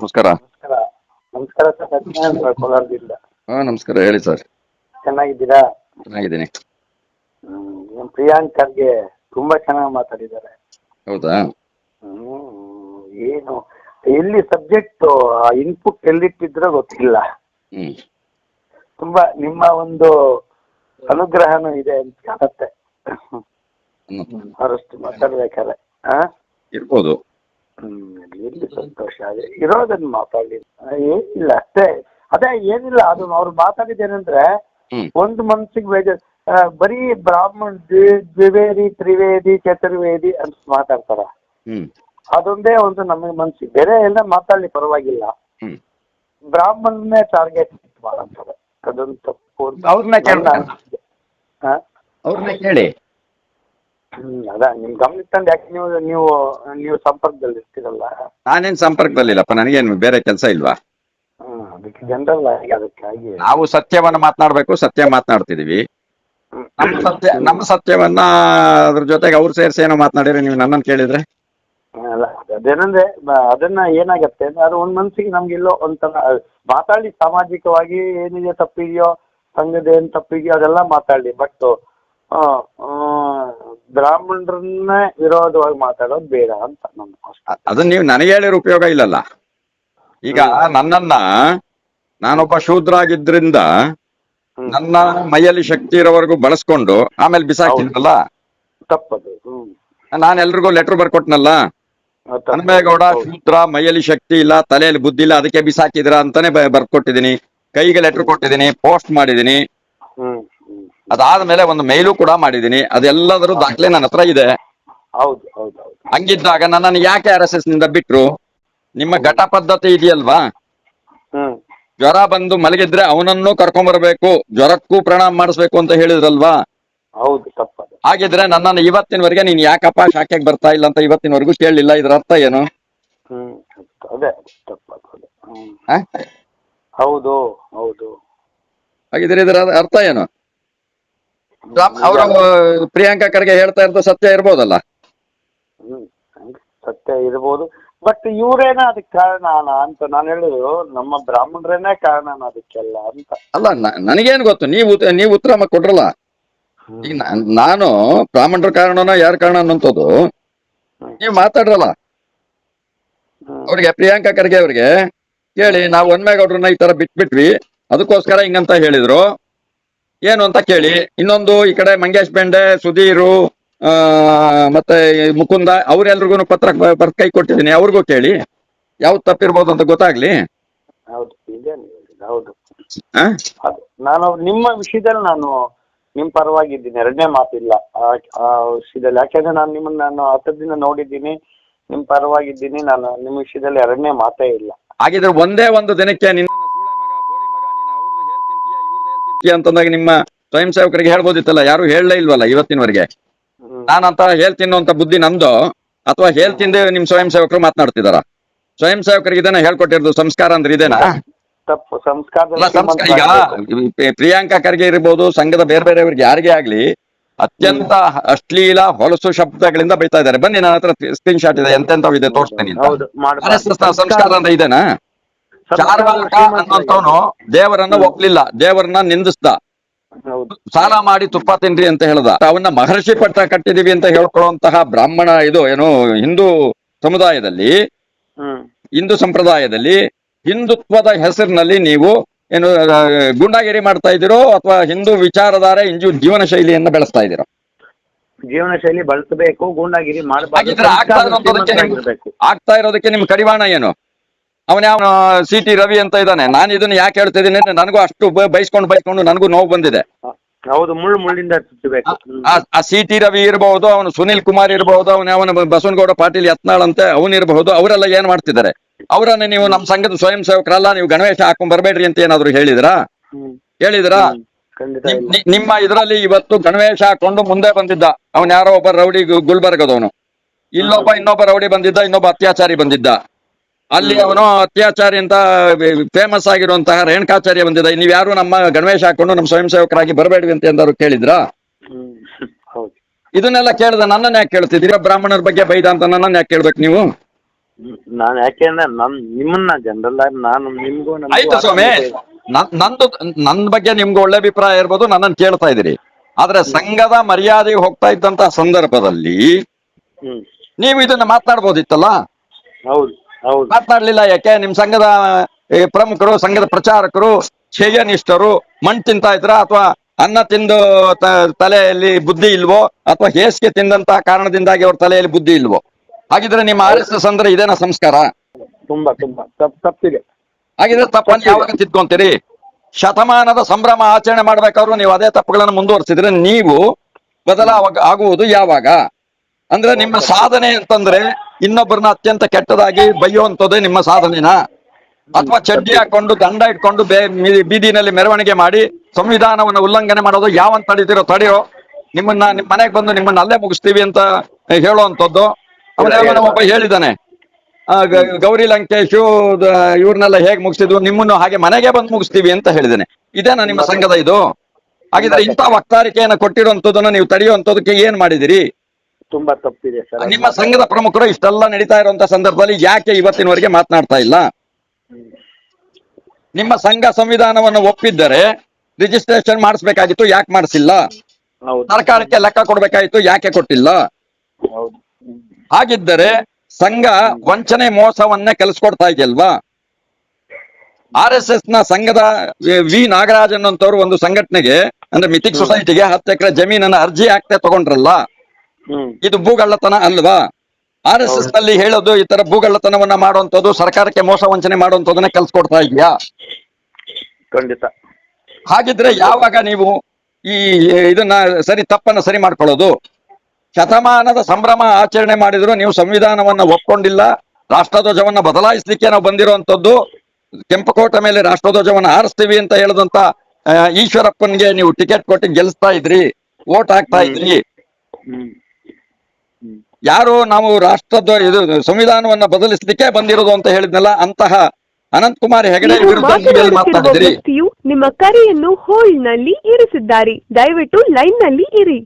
ನಮಸ್ಕಾರ. ನಮಸ್ಕಾರ. ನಮಸ್ಕಾರ ಸರ್ ಸತ್ಯನಾರಾಯಣ ಕೋಲಾರದಿಂದ. ಹಾ ನಮಸ್ಕಾರ ಹೇಳಿ ಸರ್. ಚೆನ್ನಾಗಿದ್ದೀರಾ? ಚೆನ್ನಾಗಿದ್ದೀನಿ. ಹ್ಮ್, ನಮ್ಮ ಪ್ರಿಯಾಂಕ್ ಖರ್ಗೆ ತುಂಬಾ ಚೆನ್ನಾಗಿ ಮಾತಾಡಿದ್ದಾರೆ. ಹೌದಾ? ಹ್ಮ್, ಏನು ಎಲ್ಲಿ ಸಬ್ಜೆಕ್ಟ್ ಇನ್ಪುಟ್ ಎಲ್ಲಿಟ್ಟಿದ್ರೋ ಗೊತ್ತಿಲ್ಲ. ಹ್ಮ್. ತುಂಬಾ ನಿಮ್ಮ ಒಂದು ಅನುಗ್ರಹನೂ ಇದೆ ಅಂತ ಕಾಣುತ್ತೆ. ಹ್ಮ್. ಅವರಷ್ಟು ಮಾತಾಡ್ಬೇಕಾದ್ರೆ ಆ? ಇರ್ಬೋದು. ಹ್ಮ್ ಎಲ್ಲಿ ಸಂತೋಷ. ಅದೇ ಇರೋದನ್ನ ಮಾತಾಡಿ ಆ, ಏನಿಲ್ಲ ಅಷ್ಟೇ. ಅದೇ ಏನಿಲ್ಲ ಅದು ಅವ್ರು ಮಾತಾಡಿದ್ದೇನೆಂದ್ರೆ ಒಂದು ಮನ್ಸಿಗೆ ಬೇಜಾರ್ ಬರೀ ಬ್ರಾಹ್ಮಣ ದ್ವಿ- ದ್ವಿವೇದಿ ತ್ರಿವೇದಿ ಚತುರ್ವೇದಿ ಅಂತ ಮಾತಾಡ್ತಾರ. ಅದೊಂದೇ ಒಂದು ನಮಗೆ ಮನ್ಸಿಗೆ. ಬೇರೆ ಎಲ್ಲ ಮಾತಾಡ್ಲಿ ಪರವಾಗಿಲ್ಲ. ಹ್ಮ್. ಬ್ರಾಹ್ಮಣನೇ ಟಾರ್ಗೆಟ್ ಮಾಡಂತಾರೆ. ಅದೊಂದು ತಪ್ಪು. ಅವ್ರನ್ನ ಕೇಳಿ. ಅದ. ನಿಮ್ ಗಮನಕ್ಕೆ ತಂದು ಯಾಕೆ ನೀವು ನೀವು ನೀವು ಸಂಪರ್ಕದಲ್ಲಿ ಇರ್ತೀರಲ್ಲ? ನಾನೇನ್ ಸಂಪರ್ಕದಲ್ಲಿಲ್ಲಪ್ಪ ನನಗೇನು ಬೇರೆ ಕೆಲಸ ಇಲ್ವಾ? ಅದಕ್ಕೆ ಜನರಲ್ ಆಗಿ ಅದಕ್ಕಾಗಿ ನಾವು ಸತ್ಯವನ್ನ ಮಾತನಾಡ್ಬೇಕು ಸತ್ಯ ಮಾತನಾಡ್ತಿದೀವಿ. ನಮ್ಮ ಸತ್ಯ ನಮ್ಮ ಸತ್ಯವನ್ನ ಅದ್ರ ಜೊತೆಗೆ ಅವ್ರು ಸೇರಿಸಿ ಏನೋ ಮಾತನಾಡಿದ್ರೆ ನೀವು ನನ್ನನ್ನು ಕೇಳಿದ್ರೆ? ಅಲ್ಲ ಅದೇನಂದ್ರೆ ಬ- ಅದನ್ನ ಏನಾಗತ್ತೆ ಅಂದ್ರೆ ಅದು ಒಂದ್ ಮನ್ಸಿಗೆ ನಮ್ಗೆಲ್ಲೋ ಒಂಥರ ಮಾತಾಡಿ ಸಾಮಾಜಿಕವಾಗಿ ಏನಿದೆ ತಪ್ಪಿದೆಯೋ ಸಂಘದ ಏನ್ ತಪ್ಪಿದೆಯೋ ಅದೆಲ್ಲ ಮಾತಾಡಿ. ಬಟ್ ಬ್ರಾಹ್ಮಣರನ್ನ ವಿರೋಧವಾಗಿ ಮಾತಾಡೋದು ಬೇಡ ಅಂತ ನನ್ನ ಅದನ್ನ ನೀವು ನನಗೆ ಹೇಳಿರೋ ಉಪಯೋಗ ಇಲ್ಲಲ್ಲ. ಈಗ ನನ್ನನ್ನ ನಾನೊಬ್ಬ ಶೂದ್ರ ಆಗಿದ್ರಿಂದ ನನ್ನ ಮೈಯಲ್ಲಿ ಶಕ್ತಿ ಇರೋವರೆಗೂ ಬಳಸ್ಕೊಂಡು ಆಮೇಲೆ ಬಿಸಾಕಿದ್ರಲ್ಲ ತಪ್ಪದು. ನಾನು ಎಲ್ರಿಗೂ ಲೆಟರ್ ಬರ್ಕೊಟ್ನಲ್ಲ. ಹನುಮೇಗೌಡ ಶೂದ್ರ ಮೈಯಲ್ಲಿ ಶಕ್ತಿ ಇಲ್ಲ ತಲೆಯಲ್ಲಿ ಬುದ್ಧಿ ಇಲ್ಲ ಅದಕ್ಕೆ ಬಿಸಾಕಿದ್ರ ಅಂತಾನೆ ಬ- ಬರ್ಕೊಟ್ಟಿದ್ದೀನಿ. ಕೈಗೆ ಲೆಟರ್ ಕೊಟ್ಟಿದ್ದೀನಿ ಪೋಸ್ಟ್ ಹ್ಮ್ ಅದಾದ್ಮೇಲೆ ಒಂದು ಮೇಲು ಕೂಡ ಮಾಡಿದೀನಿ ಅದೆಲ್ಲದರೂ ದಾಖಲೆ ನನ್ನ ಹತ್ರ ಇದೆ. ಹೌದು ಹೌದು ಹೌದು. ಹಂಗಿದ್ದಾಗ ನನ್ನನ್ನು ಯಾಕೆ ಆರ್ ಎಸ್ ಎಸ್ನಿಂದ ಬಿಟ್ರು? ನಿಮ್ಮ ಘಟ ಪದ್ಧತಿ ಇದೆಯಲ್ವಾ? ಹ್ಮ್. ಜ್ವರ ಬಂದು ಮಲಗಿದ್ರೆ ಅವನನ್ನು ಕರ್ಕೊಂಡ್ಬರ್ಬೇಕು ಜ್ವರಕ್ಕೂ ಪ್ರಣಾಮ ಮಾಡಿಸ್ಬೇಕು ಅಂತ ಹೇಳಿದ್ರಲ್ವಾ? ಹೌದು ತಪ್ಪದು. ಹಾಗಿದ್ರೆ ನನ್ನನ್ನು ಇವತ್ತಿನವರೆಗೆ ನೀನ್ ಯಾಕಪ್ಪ ಶಾಖೆಗೆ ಬರ್ತಾ ಇಲ್ಲ ಅಂತ ಇವತ್ತಿನವರೆಗೂ ಕೇಳಲಿಲ್ಲ ಇದ್ರ ಅರ್ಥ ಏನು? ಹ್ಮ್ ಅದೇ ತಪ್ಪದು ಅದೇ. ಹ್ಮ್. ಆ? ಹೌದು ಹೌದು. ಹಾಗಿದ್ರೆ ಇದರ ಅರ್ಥ ಏನು? ಅವರು ಪ್ರಿಯಾಂಕಾ ಖರ್ಗೆ ಹೇಳ್ತಾ ಇರೋದು ಸತ್ಯ ಇರ್ಬೋದಲ್ಲ? ಹ್ಮ್ ಸತ್ಯ ಇರ್ಬೋದು. ಬಟ್ ಇವ್ರೇನ ಅದಕ್ಕೆ ಕಾರಣ ಅಂತ ನಾನು ಹೇಳುದು ನಮ್ಮ ಬ್ರಾಹ್ಮಣರೇನೆ ಕಾರಣ ಅದಕ್ಕೆಲ್ಲ ಅಂತ. ಅಲ್ಲ ನ- ನನಗೇನು ಗೊತ್ತು? ನೀವು ಉತ್- ನೀವು ಉತ್ತರ ಮ- ಕೊಡ್ರಲ್ಲ ಈಗ ನಾನು ಬ್ರಾಹ್ಮಣರ ಕಾರಣನ ಯಾರ ಕಾರಣ ಅನ್ನೋಂಥದ್ದು ನೀವು ಮಾತಾಡ್ರಲ್ಲ. ಹ್ಮ್. ಅವ್ರಿಗೆ ಪ್ರಿಯಾಂಕಾ ಖರ್ಗೆ ಅವ್ರಿಗೆ ಕೇಳಿ ನಾವು ಅವ್ರನ್ನ ಈ ತರ ಬಿಟ್ಬಿಟ್ವಿ ಅದಕ್ಕೋಸ್ಕರ ಹಿಂಗಂತ ಹೇಳಿದ್ರು. ಏನು ಅಂತ ಕೇಳಿ ಇನ್ನೊಂದು ಈ ಕಡೆ ಮಂಗೇಶ್ ಬೆಂಡೆ ಸುಧೀರು ಮತ್ತೆ ಮುಕುಂದ ಅವ್ರೆಲ್ರಿಗೂ ಪತ್ರ ಬರ್ತ್ ಕೈ ಕೊಟ್ಟಿದ್ದೀನಿ. ಅವ್ರಿಗೂ ಕೇಳಿ ಯಾವ್ದು ತಪ್ಪಿರ್ಬೋದು ಅಂತ ಗೊತ್ತಾಗ್ಲಿ? ಹೌದು ಹೌದು. ನಾನು ನಿಮ್ಮ ವಿಷಯದಲ್ಲಿ ನಾನು ನಿಮ್ ಪರವಾಗಿದ್ದೀನಿ ಎರಡನೇ ಮಾತಿಲ್ಲ. ವಿಷಯದಲ್ಲಿ. ಯಾಕೆಂದ್ರೆ ನಾನು ನಿಮ್ಮನ್ನ ನಾನು ದಿನ ನೋಡಿದ್ದೀನಿ ನಿಮ್ ಪರವಾಗಿದ್ದೀನಿ ನಾನು ನಿಮ್ಮ ವಿಷಯದಲ್ಲಿ ಎರಡನೇ ಮಾತೇ ಇಲ್ಲ. ಹಾಗಿದ್ರೆ ಒಂದೇ ಒಂದು ದಿನಕ್ಕೆ ನಿನ್ನ ಅಂತಂದಾಗ ನಿಮ್ಮ ಸ್ವಯಂ ಸೇವಕರಿಗೆ ಹೇಳ್ಬೋದಿತ್ತಲ್ಲ ಯಾರು ಹೇಳಲೇ ಇಲ್ವಲ್ಲ ಇವತ್ತಿನವರೆಗೆ. ನಾನು ನಾನಂತ ಹೇಳ್ತೀನಿ ಅಂತ ಬುದ್ಧಿ ನಮ್ದು ಅಥವಾ ಹೇಳ್ತಿಂದೆ ನಿಮ್ ಸ್ವಯಂ ಸೇವಕರು ಮಾತನಾಡ್ತಿದಾರ. ಸ್ವಯಂ ಸೇವಕರಿಗೆ ಇದನ್ನ ಹೇಳ್ಕೊಟ್ಟಿರೋದು ಸಂಸ್ಕಾರ ಅಂದ್ರೆ ಇದೇನಾ? ಈಗ ಪ್ರಿಯಾಂಕಾ ಖರ್ಗೆ ಇರ್ಬೋದು ಸಂಘದ ಬೇರೆ ಬೇರೆಯವ್ರಿಗೆ ಯಾರಿಗೆ ಆಗ್ಲಿ ಅತ್ಯಂತ ಅಶ್ಲೀಲ ಹೊಲಸು ಶಬ್ದಗಳಿಂದ ಬೈತಾ ಇದ್ದಾರೆ. ಬನ್ನಿ ನನ್ನ ಹತ್ರ ಸ್ಕ್ರೀನ್ ಶಾಟ್ ಇದೆ ಎಂತೆಂತವ್ ಇದೆ ತೋರಿಸ್ತೇನೆ. ಸಂಸ್ಕಾರ ಅಂತ ಇದೇನಾ? ಚಾರ್ವಾಕ ದೇವರನ್ನ ಒಪ್ಲಿಲ್ಲ ದೇವರನ್ನ ನಿಂದಿಸ್ದ. ಸಾಲ ಮಾಡಿ ತುಪ್ಪ ತಿನ್ರಿ ಅಂತ ಹೇಳ್ದ. ಅವನ್ನ ಮಹರ್ಷಿ ಪಟ್ಟ ಕಟ್ಟಿದೀವಿ ಅಂತ ಹೇಳ್ಕೊಳ್ಳುವಂತಹ ಬ್ರಾಹ್ಮಣ ಇದು ಏನು ಹಿಂದೂ ಸಮುದಾಯದಲ್ಲಿ ಹಿಂದೂ ಸಂಪ್ರದಾಯದಲ್ಲಿ ಹಿಂದುತ್ವದ ಹೆಸರಿನಲ್ಲಿ ನೀವು ಏನು ಗುಂಡಾಗಿರಿ ಮಾಡ್ತಾ ಇದ್ದೀರೋ ಅಥವಾ ಹಿಂದೂ ವಿಚಾರಧಾರೆ ಇಂಜು ಜೀವನ ಶೈಲಿಯನ್ನ ಬೆಳೆಸ್ತಾ ಇದ್ದೀರೋ? ಜೀವನ ಶೈಲಿ ಬಳಸಬೇಕು ಗೂಂಡಾಗಿರಿ ಮಾಡಬೇಕು ಆಗ್ತಾ ಇರೋದಕ್ಕೆ ನಿಮ್ ಕಡಿವಾಣ ಏನು? ಅವನ ಯಾವ ಸಿ ಟಿ ರವಿ ಅಂತ ಇದ್ದಾನೆ. ನಾನು ಇದನ್ನ ಯಾಕೆ ಹೇಳ್ತಿದ್ದೀನಿ ಅಂದ್ರೆ ನನಗೂ ಅಷ್ಟು ಬೈಸ್ಕೊಂಡು ಬೈಸ್ಕೊಂಡು ನನಗೂ ನೋವು ಬಂದಿದೆ. ಹೌದು ಮುಳ್ಳು ಮುಳ್ಳಿಂದ ಚುಚ್ಚಬೇಕು ಆ- ಆ ಸಿ ಟಿ ರವಿ ಇರಬಹುದು ಅವನು ಸುನಿಲ್ ಕುಮಾರ್ ಇರಬಹುದು ಅವನ ಅವನ ಬಸವನಗೌಡ ಪಾಟೀಲ್ ಯತ್ನಾಳ್ ಅಂತ ಅವನು ಇರಬಹುದು ಅವರೆಲ್ಲ ಏನ್ ಮಾಡ್ತಿದ್ದಾರೆ? ಅವರನ್ನ ನೀವು ನಮ್ಮ ಸಂಘದ ಸ್ವಯಂ ಸೇವಕರಲ್ಲ ನೀವು ಗಣವೇಶ ಹಾಕೊಂಡ್ ಬರಬೇಡ್ರಿ ಅಂತ ಏನಾದ್ರು ಹೇಳಿದ್ರಾ? ಹೇಳಿದ್ರ ಹೇಳಿದ್ರಾ? ಹ್ಮ್. ಖಂಡಿತ ನಿಮ್- ಇಲ್ಲ ನಿ- ನಿಮ್ಮ ಇದರಲ್ಲಿ ಇವತ್ತು ಗಣವೇಶ ಹಾಕೊಂಡು ಮುಂದೆ ಬಂದಿದ್ದ ಅವನ್ ಯಾರೋ ಒಬ್ಬ ರೌಡಿ ಗು- ಗುಲ್ಬರ್ಗದವನು. ಇಲ್ಲೊಬ್ಬ ಇನ್ನೊಬ್ಬ ರೌಡಿ ಬಂದಿದ್ದ ಇನ್ನೊಬ್ಬ ಅತ್ಯಾಚಾರಿ ಬಂದಿದ್ದ. ಅಲ್ಲಿ ಅವನು ಅತ್ಯಾಚಾರಿ ಅಂತ ಫೇಮಸ್ ಆಗಿರುವಂತಹ ರೇಣುಕಾಚಾರ್ಯ ಬಂದಿದ್ದ. ನೀವ್ ಯಾರು ನಮ್ಮ ಗಣವೇಶ ಹಾಕೊಂಡು ನಮ್ಮ ಸ್ವಯಂ ಸೇವಕರಾಗಿ ಬರಬೇಡಿ ಅಂತ ಎಂದಾರು ಕೇಳಿದ್ರ? ಇದನ್ನೆಲ್ಲ ಕೇಳಿದ ನನ್ನನ್ನ ಯಾಕೆ ಕೇಳ್ತಿದ್ದೀರಾ? ಬ್ರಾಹ್ಮಣರ ಬಗ್ಗೆ ಬೈದ ಅಂತ ನನ್ನನ್ನ ಯಾಕೆ ಕೇಳ್ಬೇಕು ನೀವು? ನಾನು ಯಾಕೆಂದ್ರೆ ನನ್ ನಿಮ್ಮನ್ನ ಜನರಲ್ ಆಗಿ ನಾನು ನಿಮ್ಗೂ ಆಯ್ತು ಸ್ವಾಮಿ. ನಂದು ನನ್ನ ಬಗ್ಗೆ ನಿಮ್ಗೆ ಒಳ್ಳೆ ಅಭಿಪ್ರಾಯ ಇರ್ಬೋದು ನನ್ನನ್ನು ಕೇಳ್ತಾ ಇದ್ದೀರಿ. ಆದ್ರೆ ಸಂಘದ ಮರ್ಯಾದೆ ಹೋಗ್ತಾ ಇದ್ದಂತ ಸಂದರ್ಭದಲ್ಲಿ ನೀವು ಇದನ್ನ ಮಾತನಾಡ್ಬೋದಿತ್ತಲ್ಲ ಹೌದು ಹೌದು. ಮಾತನಾಡ್ಲಿಲ್ಲ ಯಾಕೆ? ನಿಮ್ ಸಂಘದ ಪ್ರಮುಖರು ಸಂಘದ ಪ್ರಚಾರಕರು ಶ್ರೇಯನಿಷ್ಠರು ಮಣ್ ತಿಂತಾ ಇದ್ರ ಅಥವಾ ಅನ್ನ ತಿಂದು ತಲೆಯಲ್ಲಿ ಬುದ್ಧಿ ಇಲ್ವೋ? ಅಥವಾ ಹೇಸಿಗೆ ತಿಂದಂತಹ ಕಾರಣದಿಂದಾಗಿ ಅವ್ರ ತಲೆಯಲ್ಲಿ ಬುದ್ಧಿ ಇಲ್ವೋ? ಹಾಗಿದ್ರೆ ನಿಮ್ಮ ಆರ್ ಎಸ್ ಎಸ್ ಅಂದ್ರೆ ಇದೇನಾ ಸಂಸ್ಕಾರ? ತುಂಬಾ ತುಂಬಾ. ತಪ್ಪು ತಪ್ಪಿದೆ. ಹಾಗಿದ್ರೆ ತಪ್ಪನ್ನು ಯಾವಾಗ ತಿದ್ಕೊಂತೀರಿ? ಶತಮಾನದ ಸಂಭ್ರಮ ಆಚರಣೆ ಮಾಡ್ಬೇಕಾದ್ರು ನೀವು ಅದೇ ತಪ್ಪುಗಳನ್ನು ಮುಂದುವರಿಸಿದ್ರೆ ನೀವು ಬದಲಾವ ಆಗುವುದು ಯಾವಾಗ? ಅಂದ್ರೆ ನಿಮ್ಮ ಸಾಧನೆ ಅಂತಂದ್ರೆ ಇನ್ನೊಬ್ಬರನ್ನ ಅತ್ಯಂತ ಕೆಟ್ಟದಾಗಿ ಬೈಯುವಂಥದ್ದೇ ನಿಮ್ಮ ಸಾಧನೆನಾ? ಅಥವಾ ಚಡ್ಡಿ ಹಾಕೊಂಡು ದಂಡ ಇಟ್ಕೊಂಡು ಬೇ ಬೀದಿನಲ್ಲಿ ಮೆರವಣಿಗೆ ಮಾಡಿ ಸಂವಿಧಾನವನ್ನು ಉಲ್ಲಂಘನೆ ಮಾಡೋದು ಯಾವಂತ ತಡೀತಿರೋ ತಡೆಯೋ ನಿಮ್ಮನ್ನ ನಿಮ್ಮ ಮನೆಗೆ ಬಂದು ನಿಮ್ಮನ್ನ ಅಲ್ಲೇ ಮುಗಿಸ್ತೀವಿ ಅಂತ ಹೇಳುವಂಥದ್ದು. ಒಬ್ಬ ಗ- ಗೌರಿ ಲಂಕೇಶು ಇವ್ರನ್ನೆಲ್ಲ ಹೇಗೆ ಮುಗಿಸಿದ್ವು, ನಿಮ್ಮನ್ನು ಹಾಗೆ ಮನೆಗೆ ಬಂದು ಮುಗಿಸ್ತೀವಿ ಅಂತ ಹೇಳಿದ್ದೇನೆ. ಇದೇನಾ ನಿಮ್ಮ ಸಂಘದ ಇದು? ಹಾಗಿದ್ರೆ ಇಂಥ ವಕ್ತಾರಿಕೆಯನ್ನು ಕೊಟ್ಟಿರುವಂತದನ್ನ ನೀವು ತಡೆಯುವಂತದಕ್ಕೆ ಏನ್ ಮಾಡಿದಿರಿ? ತುಂಬಾ ತಪ್ಪಿದೆ ಸರ್. ನಿಮ್ಮ ಸಂಘದ ಪ್ರಮುಖರು ಇಷ್ಟೆಲ್ಲ ನಡೀತಾ ಇರುವಂತ ಸಂದರ್ಭದಲ್ಲಿ ಯಾಕೆ ಇವತ್ತಿನವರೆಗೆ ಮಾತನಾಡ್ತಾ ಇಲ್ಲ? ನಿಮ್ಮ ಸಂಘ ಸಂವಿಧಾನವನ್ನು ಒಪ್ಪಿದ್ದರೆ ರಿಜಿಸ್ಟ್ರೇಷನ್ ಮಾಡಿಸ್ಬೇಕಾಗಿತ್ತು ಯಾಕೆ ಮಾಡಿಸಿಲ್ಲ? ಸರ್ಕಾರಕ್ಕೆ ಲೆಕ್ಕ ಕೊಡ್ಬೇಕಾಗಿತ್ತು ಯಾಕೆ ಕೊಟ್ಟಿಲ್ಲ? ಹಾಗಿದ್ದರೆ ಸಂಘ ವಂಚನೆ ಮೋಸವನ್ನೇ ಕಲಿಸ್ಕೊಡ್ತಾ ಇದೆಯಲ್ವಾ? ಆರ್ ಎಸ್ ಎಸ್ನ ಸಂಘದ ವಿ- ನಾಗರಾಜನ್ ನಾಗರಾಜ್ ಅನ್ನೋಂಥವ್ರು ಒಂದು ಸಂಘಟನೆಗೆ ಅಂದ್ರೆ ಮಿಥಿಕ್ ಸೊಸೈಟಿಗೆ ಹತ್ತು ಎಕರೆ ಜಮೀನನ್ನ ಅರ್ಜಿ ಹಾಕ್ತೆ ತಗೊಂಡ್ರಲ್ಲ? ಇದು ಭೂಗಳ್ಳತನ ಅಲ್ವಾ? ಆರ್ ಎಸ್ ಎಸ್ನಲ್ಲಿ ಹೇಳೋದು ಈ ತರ ಭೂಗಳ್ಳತನವನ್ನ ಮಾಡುವಂತದ್ದು ಸರ್ಕಾರಕ್ಕೆ ಮೋಸ ವಂಚನೆ ಮಾಡುವಂತದನ್ನ ಕಲ್ಸ್ಕೊಡ್ತಾ ಇದೆಯಾ? ಖಂಡಿತ. ಹಾಗಿದ್ರೆ ಯಾವಾಗ ನೀವು ಈ ಇದನ್ನ ಸರಿ ತಪ್ಪನ್ನ ಸರಿ ಮಾಡ್ಕೊಳ್ಳೋದು? ಶತಮಾನದ ಸಂಭ್ರಮ ಆಚರಣೆ ಮಾಡಿದ್ರು ನೀವು ಸಂವಿಧಾನವನ್ನ ಒಪ್ಕೊಂಡಿಲ್ಲ ರಾಷ್ಟ್ರಧ್ವಜವನ್ನ ಬದಲಾಯಿಸಲಿಕ್ಕೆ ನಾವು ಬಂದಿರುವಂತದ್ದು ಕೆಂಪಕೋಟ ಮೇಲೆ ರಾಷ್ಟ್ರಧ್ವಜವನ್ನ ಆರಿಸ್ತೀವಿ ಅಂತ ಹೇಳದಂತ ಈಶ್ವರಪ್ಪನ್ಗೆ ನೀವು ಟಿಕೆಟ್ ಕೊಟ್ಟು ಗೆಲ್ಸ್ತಾ ಇದ್ರಿ ವೋಟ್ ಹಾಕ್ತಾ ಇದ್ರಿ. ಯಾರು ನಾವು ರಾಷ್ಟ್ರದ ಇದು ಸಂವಿಧಾನವನ್ನ ಬದಲಿಸಲಿಕ್ಕೆ ಬಂದಿರೋದು ಅಂತ ಹೇಳಿದ್ನಲ್ಲ ಅಂತಹ ಅನಂತ್ ಕುಮಾರ್ ಹೆಗಡೆ ವಿರುದ್ಧ ನಿಮ್ಮ ಕರೆಯನ್ನು ಹೋಲ್ಡ್ನಲ್ಲಿ ಇರಿಸಿದ್ದಾರೆ. ದಯವಿಟ್ಟು ಲೈನ್ನಲ್ಲಿ ಇರಿ.